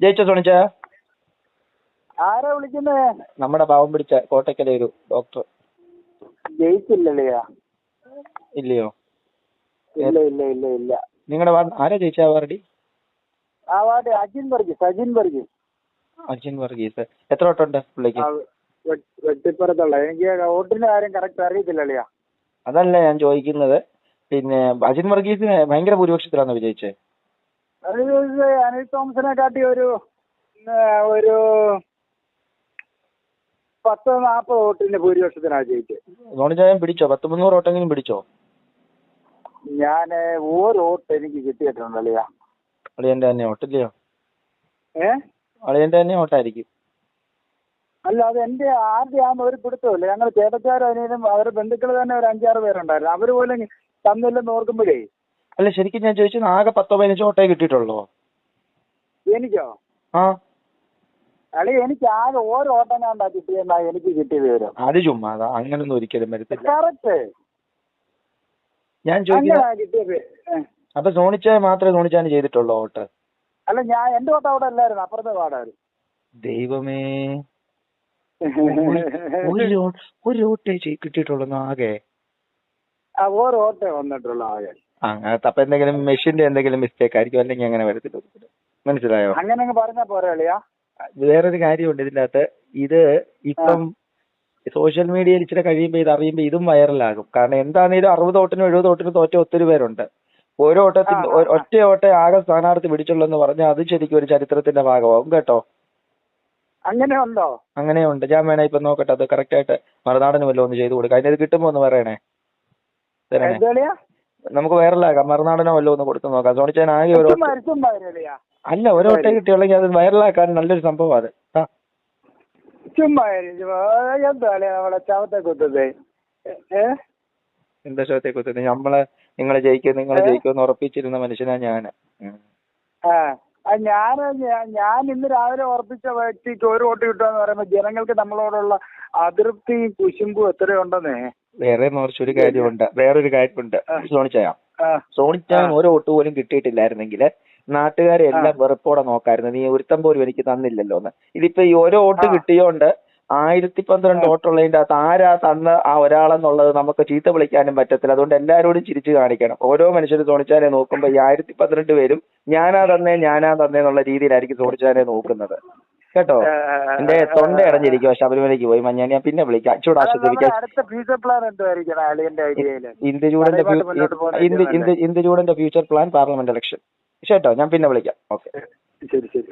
ജയിച്ചോ സോണിച്ച? ആരാ വിളിക്കുന്നേ? നമ്മുടെ പാവം പിടിച്ച കോട്ടയ്ക്കലെ ഒരു ഡോക്ടർ ജയിച്ചില്ലല്ലയാ. ഇല്ലയോ? ഇല്ല ഇല്ല ഇല്ല ഇല്ല. നിങ്ങളുടെ വാർഡ് ആരാ ജയിച്ച അവാർഡി ആ വാർഡ് അജിൻ വർഗീസ് അജിൻ വർഗീസ്. അജിൻ വർഗീസ്. എത്ര വട്ടമുണ്ട് പുള്ളിക്ക്? വെട്ടിപ്പുറത്തുള്ള. എനിക്ക് വോട്ടിന്റെ കാര്യം കറക്റ്റ് അറിയത്തില്ലല്ലയാ. അതല്ല ഞാൻ ചോദിക്കുന്നത്. പിന്നെ അജിൻ വർഗീസിന് ഭയങ്കര ഭൂരിപക്ഷത്തിലാണ് വിജയിച്ചത് അത് ഇത് അനിൽ തോമസിനെ കാട്ടി ഒരു ഒരു പത്ത് നാൽപ്പത് വോട്ടിന്റെ ഭൂരിപക്ഷത്തിനാണ് ജയിച്ചത്. സോണിച്ചായം പിടിച്ചോ? പത്ത് മുന്നൂറ് വോട്ടെങ്കിലും പിടിച്ചോ? ഞാൻ ഒരു വോട്ട് എനിക്ക് കിട്ടിയിട്ടുണ്ട് അളിയ അളിയന്റെ തന്നെ വോട്ടില്ലയോ? ഏ? അളിയന്റെ തന്നെ വോട്ടായിരിക്കും. അല്ല അത് എന്റെ ആദ്യം ഒരു പിടുത്തമില്ല. ഞങ്ങൾ ചേട്ടച്ചാരും അനിയനും അവരുടെ ബന്ധുക്കൾ തന്നെ ഒരു അഞ്ചാറ് പേരുണ്ടായിരുന്നു. അവർ പോലും തന്നില്ലെന്ന് ഓർക്കുമ്പോഴേ അല്ല ശരിക്കും ഞാൻ ചോദിച്ചത് ആകെ പത്തോ പതിനഞ്ചോ ഓട്ടേ കിട്ടിയിട്ടുള്ളോ? എനിക്കോ? ആ. അളി എനിക്ക് ആകെ ഓരോ ഓട്ടനാണ്ടാ കിട്ടിയെന്നാ എനിക്ക് കിട്ടിയ വിവരം. അത് ചുമ്മാ അതാ അങ്ങനൊന്നും ഒരിക്കലും വരത്തില്ല. കറക്റ്റ് ഞാൻ ചോദിക്കുന്നത് അങ്ങനെ കിട്ടിയ അപ്പൊ സോണിച്ചായ മാത്രമേ സോണിച്ചാന് ചെയ്തിട്ടുള്ളൂ വോട്ട്? അല്ല ഞാൻ എന്റെ ഓട്ടം അവിടെ അല്ലായിരുന്നു അപ്പുറത്തെ പാടായിരുന്നു ദൈവമേ. ഒരു ഓട്ടേ കിട്ടിയിട്ടുള്ളൂ ആകെ. ആ ഓരോ ഓട്ടേ വന്നിട്ടുള്ളൂ ആകെ. അങ്ങനത്തെ അപ്പൊ എന്തെങ്കിലും മെഷീന്റെ എന്തെങ്കിലും മിസ്റ്റേക്ക് ആയിരിക്കും അല്ലെങ്കിൽ അങ്ങനെ വരത്തില്ല. മനസ്സിലായോ? അങ്ങനെ അങ്ങ് പറഞ്ഞാ പോരെ അളിയാ. വേറൊരു കാര്യമുണ്ട് ഇതിന്റെ അകത്ത് ഇത് ഇപ്പം സോഷ്യൽ മീഡിയയിൽ ഇച്ചിരി കഴിയുമ്പോൾ ഇത് അറിയുമ്പോൾ ഇതും വൈറലാകും. കാരണം എന്താണെങ്കിലും അറുപത് ഓട്ടിനും എഴുപത് ഓട്ടിനും തോറ്റ ഒത്തിരി പേരുണ്ട്. ഓരോ ഓട്ടത്തിൽ ഒറ്റ ഓട്ടെ ആകെ സ്ഥാനാർത്ഥി പിടിച്ചുള്ളൂ എന്ന് പറഞ്ഞാൽ അത് ശരിക്കും ഒരു ചരിത്രത്തിന്റെ ഭാഗമാകും കേട്ടോ? അങ്ങനെ ഉണ്ടോ? അങ്ങനെയുണ്ട് ഞാൻ വേണേ ഇപ്പൊ നോക്കട്ടെ അത് കറക്റ്റ് ആയിട്ട് മറുനാടന് വല്ലതും ഒന്ന് ചെയ്ത് കൊടുക്കാം. അതിനത് കിട്ടുമ്പോ ഒന്ന് പറയണേ? നമുക്ക് വൈറലാക്കാം മറുനാടനോ വല്ലോ ഒന്ന് കൊടുത്ത് നോക്കാം. സോണിച്ചാൻ ആകെ ഒരു അല്ല ഒരു ഓട്ടേ കിട്ടിയുള്ളെങ്കിൽ അത് വൈറലാക്കാൻ നല്ലൊരു സംഭവം അത്. ചുമ്മാ നമ്മളെ ചവത്തെ എന്താ ശോത്തെ കുത്തുന്നത് നമ്മളെ നിങ്ങൾ ജയിക്കും നിങ്ങളെ? ജയിക്കും എന്ന് ഉറപ്പിച്ചിരുന്ന മനുഷ്യനാ ഞാൻ ആ, ഞാൻ ഞാൻ- ഇന്ന് രാവിലെ ഉറപ്പിച്ച വ്യക്തിക്ക് ഒരു വോട്ട് കിട്ടുമെന്ന് പറയുമ്പോൾ ജനങ്ങൾക്ക് നമ്മളോടുള്ള അതൃപ്തിയും കുശുമ്പും എത്രയുണ്ടെന്നേ? വേറെ ഒരു കാര്യമുണ്ട്. വേറൊരു കാര്യമുണ്ട്. സോണിച്ചായ? സോണിച്ചായം ഒരു വോട്ട് പോലും കിട്ടിയിട്ടില്ലായിരുന്നെങ്കിൽ നാട്ടുകാരെ എല്ലാം വെറുപ്പോടെ നോക്കായിരുന്നു. നീ ഒരുത്തം പോലും എനിക്ക് തന്നില്ലല്ലോ എന്ന് ഇതിപ്പോ ഈ ഓരോ വോട്ട് കിട്ടിയോണ്ട് ആയിരത്തി പന്ത്രണ്ട്. വോട്ടുള്ളതിന്റെ അകത്ത് ആരാ തന്ന ആ ഒരാളെന്നുള്ളത് നമുക്ക് ചീത്ത വിളിക്കാനും പറ്റത്തില്ല. അതുകൊണ്ട് എല്ലാവരോടും ചിരിച്ചു കാണിക്കണം. ഓരോ മനുഷ്യരും സോണിച്ചാനെ നോക്കുമ്പോ ഈ ആയിരത്തി പന്ത്രണ്ട് പേരും ഞാനാ തന്നേ ഞാനാ തന്നേ എന്നുള്ള രീതിയിലായിരിക്കും സോണിച്ചാനെ നോക്കുന്നത്. കേട്ടോ? എന്റെ തൊണ്ട അടഞ്ഞിരിക്കും ശബരിമലയ്ക്ക് പോയി. മഞ്ഞാൻ ഞാൻ പിന്നെ വിളിക്കാം. ചൂട് ആശ്വസിപ്പിക്കാം ഇന്ത്യചൂടന്റെ ഇന്ത്യചൂടന്റെ ഫ്യൂച്ചർ പ്ലാൻ പാർലമെന്റ് ഇലക്ഷൻ കേട്ടോ ഞാൻ പിന്നെ വിളിക്കാം. ഓക്കെ ശരി ശരി.